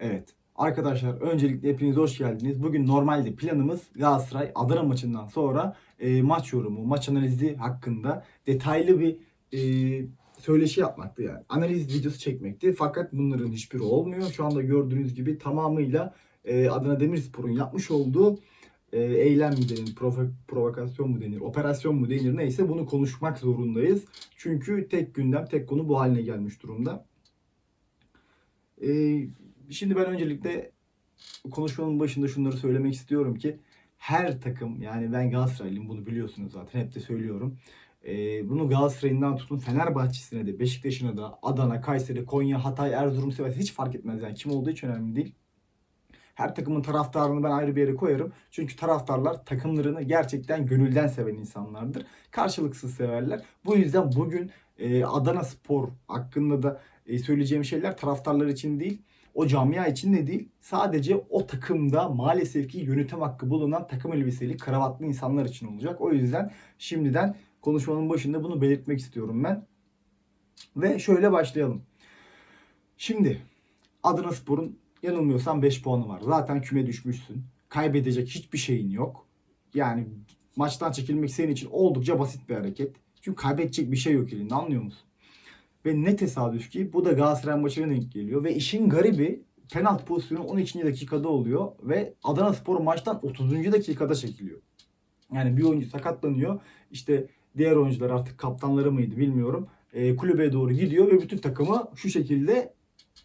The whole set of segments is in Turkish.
Evet. Arkadaşlar öncelikle hepiniz hoş geldiniz. Bugün normalde planımız Galatasaray Adana maçından sonra e, maç yorumu, maç analizi hakkında detaylı bir e, söyleşi yapmaktı yani. Analiz videosu çekmekti. Fakat bunların hiçbiri olmuyor. Şu anda gördüğünüz gibi tamamıyla e, Adana Demirspor'un yapmış olduğu e, eylem mi denir, provo- provokasyon mu denir, operasyon mu denir neyse bunu konuşmak zorundayız. Çünkü tek gündem, tek konu bu haline gelmiş durumda. E, şimdi ben öncelikle konuşmanın başında şunları söylemek istiyorum ki her takım yani ben Galatasaraylıyım bunu biliyorsunuz zaten hep de söylüyorum. Ee, bunu Galatasaray'ından tutun Fenerbahçe'sine de Beşiktaş'ına da Adana, Kayseri, Konya, Hatay, Erzurum, Sivas hiç fark etmez yani kim olduğu hiç önemli değil. Her takımın taraftarını ben ayrı bir yere koyarım. Çünkü taraftarlar takımlarını gerçekten gönülden seven insanlardır. Karşılıksız severler. Bu yüzden bugün e, Adana Spor hakkında da e, söyleyeceğim şeyler taraftarlar için değil, o camia için de değil. Sadece o takımda maalesef ki yönetim hakkı bulunan takım elbiseli, kravatlı insanlar için olacak. O yüzden şimdiden konuşmanın başında bunu belirtmek istiyorum ben. Ve şöyle başlayalım. Şimdi Adana Spor'un yanılmıyorsam 5 puanı var. Zaten küme düşmüşsün. Kaybedecek hiçbir şeyin yok. Yani maçtan çekilmek senin için oldukça basit bir hareket. Çünkü kaybedecek bir şey yok elinde anlıyor musun? Ve ne tesadüf ki bu da Galatasaray maçına denk geliyor. Ve işin garibi penaltı pozisyonu 12. dakikada oluyor. Ve Adana Spor maçtan 30. dakikada çekiliyor. Yani bir oyuncu sakatlanıyor. İşte diğer oyuncular artık kaptanları mıydı bilmiyorum. E, kulübeye doğru gidiyor ve bütün takımı şu şekilde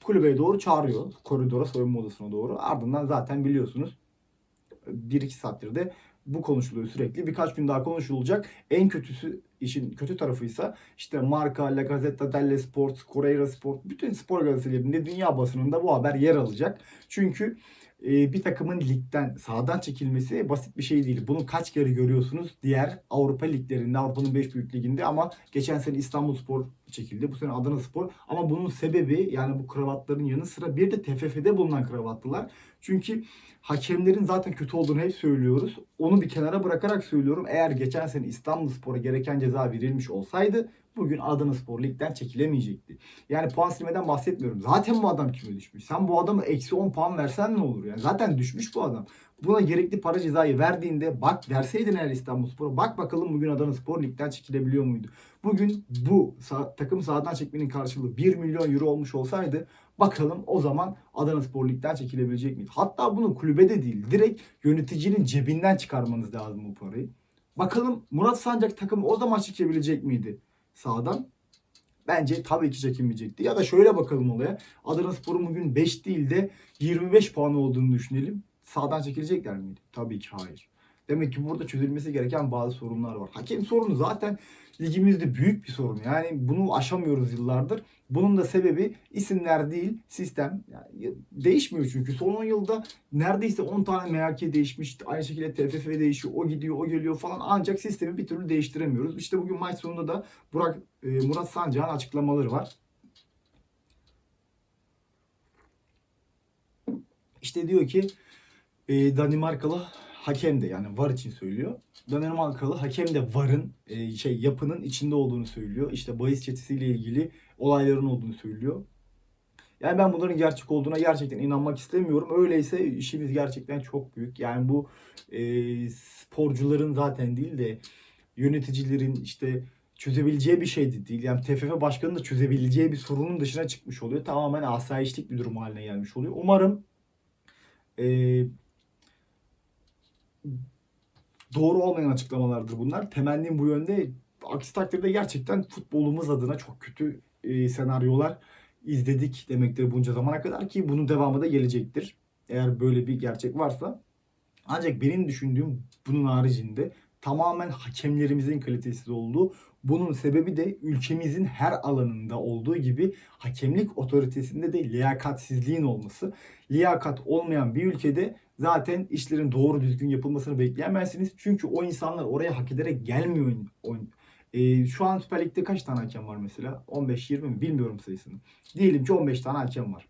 kulübeye doğru çağırıyor. Koridora, soyunma odasına doğru. Ardından zaten biliyorsunuz 1-2 saattir de bu konuşuluyor sürekli. Birkaç gün daha konuşulacak. En kötüsü işin kötü tarafıysa işte Marca, La Gazzetta dello Sport, Corriere Sport bütün spor gazetelerinde dünya basınında bu haber yer alacak. Çünkü bir takımın ligden sağdan çekilmesi basit bir şey değil. Bunu kaç kere görüyorsunuz diğer Avrupa liglerinde, Avrupa'nın 5 büyük liginde ama geçen sene İstanbul Spor çekildi. Bu sene Adana Spor. Ama bunun sebebi yani bu kravatların yanı sıra bir de TFF'de bulunan kravatlılar. Çünkü hakemlerin zaten kötü olduğunu hep söylüyoruz. Onu bir kenara bırakarak söylüyorum. Eğer geçen sene İstanbul Spor'a gereken ceza verilmiş olsaydı bugün Adana Spor ligden çekilemeyecekti. Yani puan silmeden bahsetmiyorum. Zaten bu adam küme düşmüş. Sen bu adama eksi 10 puan versen ne olur yani? Zaten düşmüş bu adam. Buna gerekli para cezayı verdiğinde bak verseydin eğer İstanbul Spor'a bak bakalım bugün Adana Spor ligden çekilebiliyor muydu? Bugün bu takım sağdan çekmenin karşılığı 1 milyon euro olmuş olsaydı bakalım o zaman Adana Spor ligden çekilebilecek miydi? Hatta bunu kulübede değil direkt yöneticinin cebinden çıkarmanız lazım bu parayı. Bakalım Murat Sancak takımı o zaman çekebilecek miydi sağdan? Bence tabii ki çekinmeyecekti. Ya da şöyle bakalım olaya. Adana Spor'un bugün 5 değil de 25 puanı olduğunu düşünelim. Sağdan çekilecekler miydi? Tabii ki hayır. Demek ki burada çözülmesi gereken bazı sorunlar var. Hakem sorunu zaten ligimizde büyük bir sorun. Yani bunu aşamıyoruz yıllardır. Bunun da sebebi isimler değil, sistem. Yani değişmiyor çünkü. Son 10 yılda neredeyse 10 tane MHK değişmiş. Aynı şekilde TFF değişiyor. O gidiyor, o geliyor falan. Ancak sistemi bir türlü değiştiremiyoruz. İşte bugün maç sonunda da Burak e, Murat Sancak'ın açıklamaları var. İşte diyor ki e, Danimarkalı hakem de yani VAR için söylüyor. Danimarkalı hakem de VAR'ın e, şey yapının içinde olduğunu söylüyor. İşte bahis çetesiyle ilgili olayların olduğunu söylüyor. Yani ben bunların gerçek olduğuna gerçekten inanmak istemiyorum. Öyleyse işimiz gerçekten çok büyük. Yani bu e, sporcuların zaten değil de yöneticilerin işte çözebileceği bir şey de değil. Yani TFF başkanının da çözebileceği bir sorunun dışına çıkmış oluyor. Tamamen asayişlik bir durum haline gelmiş oluyor. Umarım e, doğru olmayan açıklamalardır bunlar. Temennim bu yönde. Aksi takdirde gerçekten futbolumuz adına çok kötü e, senaryolar izledik demektir bunca zamana kadar ki bunun devamı da gelecektir. Eğer böyle bir gerçek varsa. Ancak benim düşündüğüm bunun haricinde tamamen hakemlerimizin kalitesiz olduğu. Bunun sebebi de ülkemizin her alanında olduğu gibi hakemlik otoritesinde de liyakatsizliğin olması. Liyakat olmayan bir ülkede zaten işlerin doğru düzgün yapılmasını bekleyemezsiniz. Çünkü o insanlar oraya hak ederek gelmiyor. Ee, şu an Süper Lig'de kaç tane hakem var mesela? 15-20 mi? Bilmiyorum sayısını. Diyelim ki 15 tane hakem var.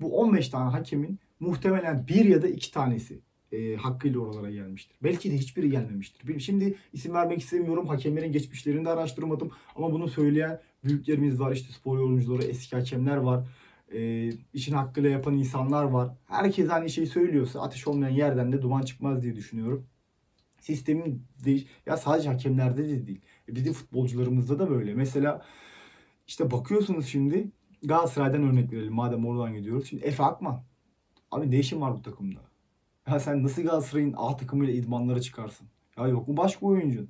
Bu 15 tane hakemin muhtemelen bir ya da iki tanesi e, hakkıyla oralara gelmiştir. Belki de hiçbiri gelmemiştir. Şimdi isim vermek istemiyorum. Hakemlerin geçmişlerini de araştırmadım. Ama bunu söyleyen büyüklerimiz var. İşte spor yorumcuları, eski hakemler var. E, işin hakkıyla yapan insanlar var. Herkes aynı şeyi söylüyorsa ateş olmayan yerden de duman çıkmaz diye düşünüyorum. Sistemin değiş ya sadece hakemlerde de değil. E, Bizim futbolcularımızda da böyle. Mesela işte bakıyorsunuz şimdi Galatasaray'dan örnek verelim madem oradan gidiyoruz. Şimdi Efe Akman. Abi ne işin var bu takımda? Ya sen nasıl Galatasaray'ın A takımıyla idmanlara çıkarsın? Ya yok mu başka oyuncun?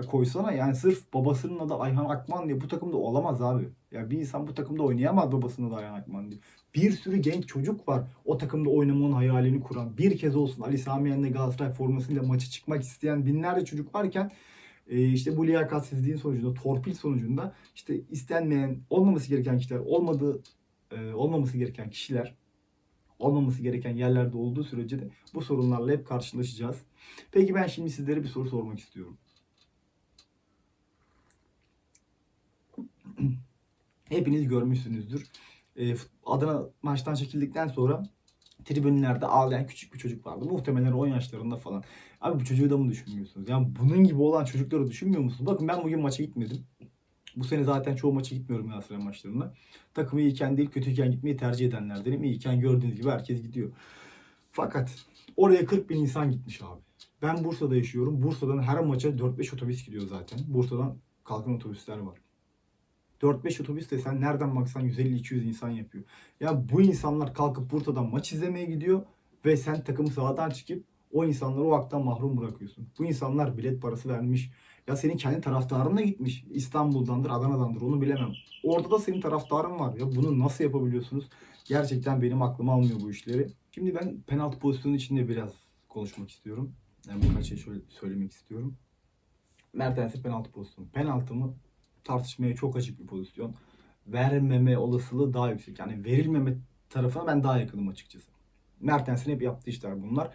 Ya koysana yani sırf babasının adı Ayhan Akman diye bu takımda olamaz abi. Ya bir insan bu takımda oynayamaz babasının adı Ayhan Akman diye. Bir sürü genç çocuk var o takımda oynamanın hayalini kuran. Bir kez olsun Ali Sami Yen'le Galatasaray formasıyla maça çıkmak isteyen binlerce çocuk varken e, işte bu liyakatsizliğin sonucunda, torpil sonucunda işte istenmeyen, olmaması gereken kişiler, olmadığı e, olmaması gereken kişiler olmaması gereken yerlerde olduğu sürece de bu sorunlarla hep karşılaşacağız. Peki ben şimdi sizlere bir soru sormak istiyorum. Hepiniz görmüşsünüzdür. E, Adana maçtan çekildikten sonra tribünlerde ağlayan küçük bir çocuk vardı. Muhtemelen 10 yaşlarında falan. Abi bu çocuğu da mı düşünmüyorsunuz? Yani bunun gibi olan çocukları düşünmüyor musunuz? Bakın ben bugün maça gitmedim. Bu sene zaten çoğu maça gitmiyorum Galatasaray maçlarına. Takımı iyiyken değil kötüyken gitmeyi tercih edenlerdenim. İyiyken gördüğünüz gibi herkes gidiyor. Fakat oraya 40 bin insan gitmiş abi. Ben Bursa'da yaşıyorum. Bursa'dan her maça 4-5 otobüs gidiyor zaten. Bursa'dan kalkan otobüsler var. 4-5 otobüs de sen nereden baksan 150-200 insan yapıyor. Ya bu insanlar kalkıp Bursa'dan maç izlemeye gidiyor ve sen takımı sahadan çıkıp o insanları o haktan mahrum bırakıyorsun. Bu insanlar bilet parası vermiş. Ya senin kendi taraftarın da gitmiş. İstanbul'dandır, Adana'dandır onu bilemem. Orada da senin taraftarın var. Ya bunu nasıl yapabiliyorsunuz? Gerçekten benim aklım almıyor bu işleri. Şimdi ben penaltı pozisyonu içinde biraz konuşmak istiyorum. Yani birkaç şey şöyle söylemek istiyorum. Mertens'e penaltı pozisyonu. Penaltı mı? Tartışmaya çok açık bir pozisyon. Vermeme olasılığı daha yüksek. Yani verilmeme tarafına ben daha yakınım açıkçası. Mertens'in hep yaptığı işler bunlar.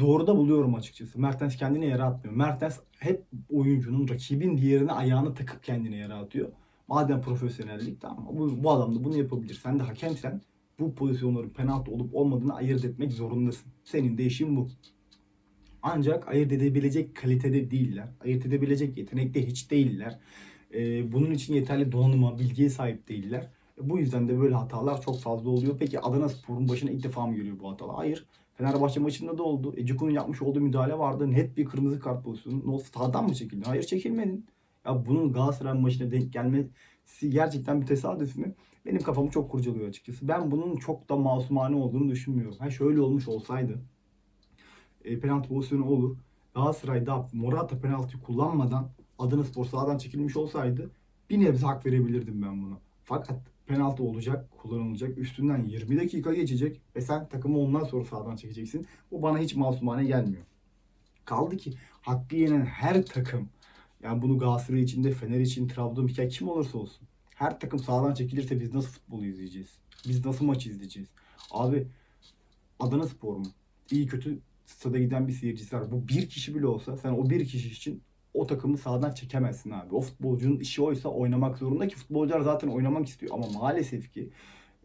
Doğru da buluyorum açıkçası. Mertens kendine yere atmıyor. Mertens hep oyuncunun, rakibin diğerine ayağını takıp kendine yere atıyor. Madem profesyonellik tamam bu, bu adam da bunu yapabilir. Sen de hakemsen bu pozisyonların penaltı olup olmadığını ayırt etmek zorundasın. Senin de işin bu. Ancak ayırt edebilecek kalitede değiller. Ayırt edebilecek yetenekte hiç değiller. Ee, bunun için yeterli donanıma, bilgiye sahip değiller. Bu yüzden de böyle hatalar çok fazla oluyor. Peki Adana Spor'un başına ilk defa mı geliyor bu hatalar? Hayır. Fenerbahçe maçında da oldu. Eciku'nun yapmış olduğu müdahale vardı. Net bir kırmızı kart pozisyonu. Ne oldu? Sağdan mı çekildin? Hayır çekilmedin. Ya bunun Galatasaray maçına denk gelmesi gerçekten bir tesadüf mü? Benim kafamı çok kurcalıyor açıkçası. Ben bunun çok da masumane olduğunu düşünmüyorum. Ha şöyle olmuş olsaydı e, penaltı pozisyonu olur. Galatasaray'da Morata penaltı kullanmadan Adana Spor sahadan çekilmiş olsaydı bir nebze hak verebilirdim ben buna. Fakat penaltı olacak, kullanılacak. Üstünden 20 dakika geçecek ve sen takımı ondan sonra sahadan çekeceksin. Bu bana hiç masumane gelmiyor. Kaldı ki hakkı yenen her takım yani bunu Galatasaray için de Fener için, Trabzon için kim olursa olsun. Her takım sahadan çekilirse biz nasıl futbol izleyeceğiz? Biz nasıl maç izleyeceğiz? Abi Adana Spor mu? İyi kötü stada giden bir seyircisi var. Bu bir kişi bile olsa sen o bir kişi için o takımı sahadan çekemezsin abi. O futbolcunun işi oysa oynamak zorunda ki futbolcular zaten oynamak istiyor. Ama maalesef ki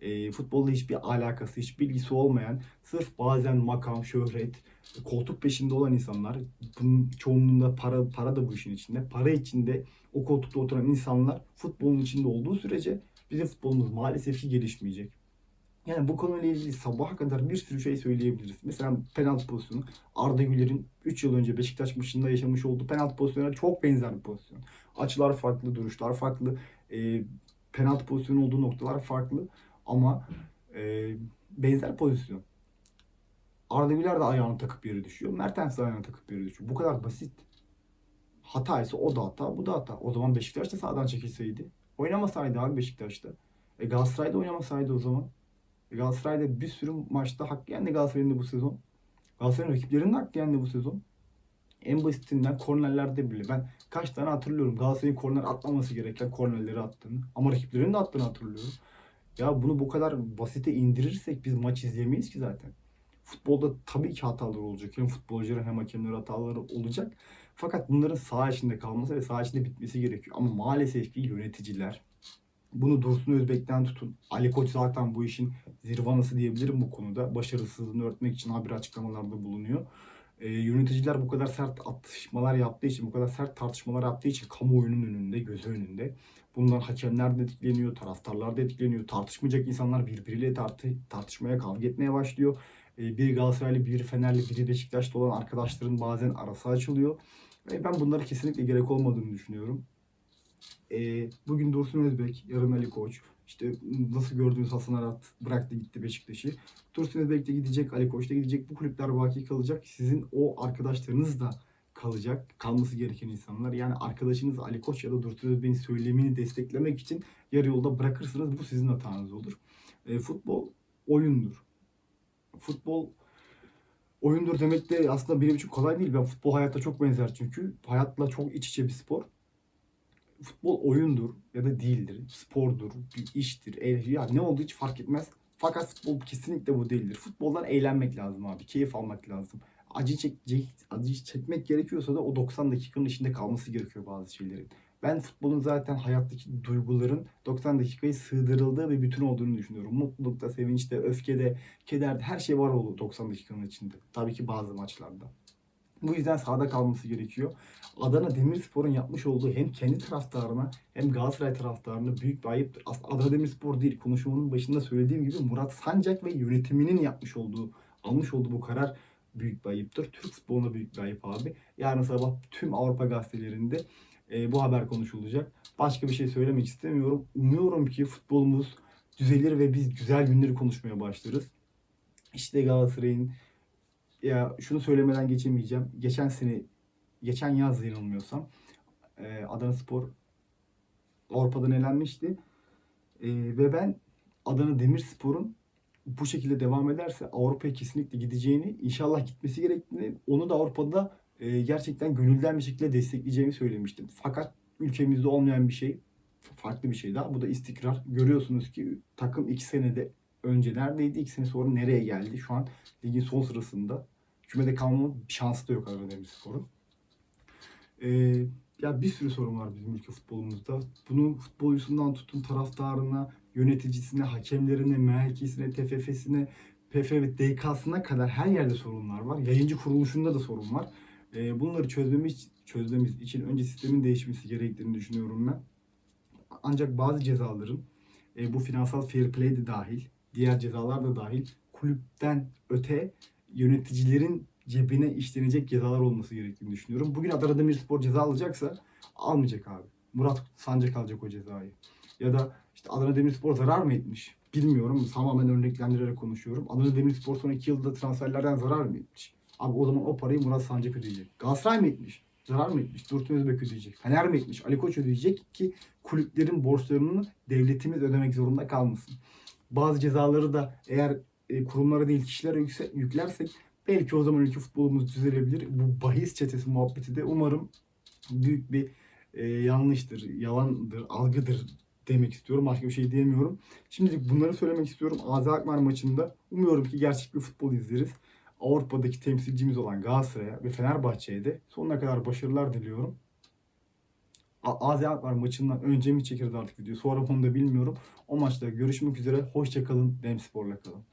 e, futbolla hiçbir alakası, hiç bilgisi olmayan, sırf bazen makam, şöhret, koltuk peşinde olan insanlar, bunun çoğunluğunda para, para da bu işin içinde. Para içinde o koltukta oturan insanlar futbolun içinde olduğu sürece bizim futbolumuz maalesef ki gelişmeyecek. Yani bu konuyla ilgili sabaha kadar bir sürü şey söyleyebiliriz. Mesela penaltı pozisyonu. Arda Güler'in 3 yıl önce Beşiktaş maçında yaşamış olduğu penaltı pozisyonuna çok benzer bir pozisyon. Açılar farklı, duruşlar farklı. E, penaltı pozisyonu olduğu noktalar farklı. Ama e, benzer pozisyon. Arda Güler de ayağını takıp yere düşüyor. Mertens de ayağını takıp yere düşüyor. Bu kadar basit. Hata ise o da hata, bu da hata. O zaman Beşiktaş da sağdan çekilseydi. Oynamasaydı abi Beşiktaş'ta. E Galatasaray'da oynamasaydı o zaman. Galatasaray'da bir sürü maçta hakkı yendi Galatasaray'ın bu sezon. Galatasaray'ın rakiplerinin de hakkı yendi bu sezon. En basitinden kornerlerde bile. Ben kaç tane hatırlıyorum Galatasaray'ın korner atmaması gereken kornerleri attığını. Ama rakiplerinin de attığını hatırlıyorum. Ya bunu bu kadar basite indirirsek biz maç izleyemeyiz ki zaten. Futbolda tabii ki hatalar olacak. Hem futbolcuların hem hakemlerin hataları olacak. Fakat bunların saha içinde kalması ve saha içinde bitmesi gerekiyor. Ama maalesef ki yöneticiler bunu Dursun Özbek'ten tutun. Ali Koç zaten bu işin zirvanası diyebilirim bu konuda. Başarısızlığını örtmek için habire açıklamalarda bulunuyor. E, yöneticiler bu kadar sert atışmalar yaptığı için, bu kadar sert tartışmalar yaptığı için kamuoyunun önünde, gözü önünde. Bundan hakemler de etkileniyor, taraftarlar da etkileniyor. Tartışmayacak insanlar birbiriyle tartı, tartışmaya, kavga etmeye başlıyor. E, biri Galatasaraylı, biri Fenerli, biri Beşiktaşlı olan arkadaşların bazen arası açılıyor. Ve ben bunlara kesinlikle gerek olmadığını düşünüyorum. E, bugün Dursun Özbek, yarın Ali Koç. İşte nasıl gördüğünüz Hasan Arat bıraktı gitti Beşiktaş'ı. Dursun Özbek de gidecek, Ali Koç da gidecek. Bu kulüpler baki kalacak. Sizin o arkadaşlarınız da kalacak. Kalması gereken insanlar. Yani arkadaşınız Ali Koç ya da Dursun Özbek'in söylemini desteklemek için yarı yolda bırakırsınız. Bu sizin hatanız olur. E, futbol oyundur. Futbol oyundur demek de aslında benim için kolay değil. Ben futbol hayatta çok benzer çünkü. Hayatla çok iç içe bir spor. Futbol oyundur ya da değildir. Spordur, bir iştir, ev, ya ne olduğu hiç fark etmez. Fakat futbol kesinlikle bu değildir. Futboldan eğlenmek lazım abi. Keyif almak lazım. Acı çekecek, acı çekmek gerekiyorsa da o 90 dakikanın içinde kalması gerekiyor bazı şeylerin. Ben futbolun zaten hayattaki duyguların 90 dakikayı sığdırıldığı bir bütün olduğunu düşünüyorum. Mutlulukta, sevinçte, öfkede, kederde her şey var oldu 90 dakikanın içinde. Tabii ki bazı maçlarda. Bu yüzden sahada kalması gerekiyor. Adana Demirspor'un yapmış olduğu hem kendi taraftarına hem Galatasaray taraftarına büyük bir ayıptır. Aslında Adana Demirspor değil, konuşmamın başında söylediğim gibi Murat Sancak ve yönetiminin yapmış olduğu, almış olduğu bu karar büyük bir ayıptır. Türk futboluna büyük bir ayıp abi. Yarın sabah tüm Avrupa gazetelerinde e, bu haber konuşulacak. Başka bir şey söylemek istemiyorum. Umuyorum ki futbolumuz düzelir ve biz güzel günleri konuşmaya başlarız. İşte Galatasaray'ın ya şunu söylemeden geçemeyeceğim. Geçen sene, geçen yaz yanılmıyorsam e, Adana Spor Avrupa'dan elenmişti. E, ve ben Adana Demirspor'un bu şekilde devam ederse Avrupa'ya kesinlikle gideceğini, inşallah gitmesi gerektiğini, onu da Avrupa'da e, gerçekten gönülden bir şekilde destekleyeceğimi söylemiştim. Fakat ülkemizde olmayan bir şey, farklı bir şey daha. Bu da istikrar. Görüyorsunuz ki takım iki senede önce neredeydi, iki sene sonra nereye geldi? Şu an ligin son sırasında. Kümede kalma şansı da yok Adana Demirspor'un. Ee, ya bir sürü sorun var bizim ülke futbolumuzda. Bunu futbolcusundan tutun taraftarına, yöneticisine, hakemlerine, merkezine, TFF'sine, PF ve DK'sına kadar her yerde sorunlar var. Yayıncı kuruluşunda da sorun var. Ee, bunları çözmemiz, çözmemiz için önce sistemin değişmesi gerektiğini düşünüyorum ben. Ancak bazı cezaların e, bu finansal fair play de dahil, diğer cezalar da dahil kulüpten öte yöneticilerin cebine işlenecek cezalar olması gerektiğini düşünüyorum. Bugün Adana Demirspor ceza alacaksa almayacak abi. Murat Sancak alacak o cezayı. Ya da işte Adana Demirspor zarar mı etmiş? Bilmiyorum. Tamamen örneklendirerek konuşuyorum. Adana Demirspor son iki yılda transferlerden zarar mı etmiş? Abi o zaman o parayı Murat Sancak ödeyecek. Galatasaray mı etmiş? Zarar mı etmiş? Dursun Özbek ödeyecek. Fener mi etmiş? Ali Koç ödeyecek ki kulüplerin borçlarını devletimiz ödemek zorunda kalmasın. Bazı cezaları da eğer e, kurumlara değil kişilere yükse, yüklersek belki o zaman ülke futbolumuz düzelebilir. Bu bahis çetesi muhabbeti de umarım büyük bir e, yanlıştır, yalandır, algıdır demek istiyorum. Başka bir şey diyemiyorum. Şimdilik bunları söylemek istiyorum. Azi Akmar maçında umuyorum ki gerçek bir futbol izleriz. Avrupa'daki temsilcimiz olan Galatasaray'a ve Fenerbahçe'ye de sonuna kadar başarılar diliyorum. A- Azi Akmar maçından önce mi çekeriz artık video? Sonra onu da bilmiyorum. O maçta görüşmek üzere. Hoşçakalın. Demspor'la kalın.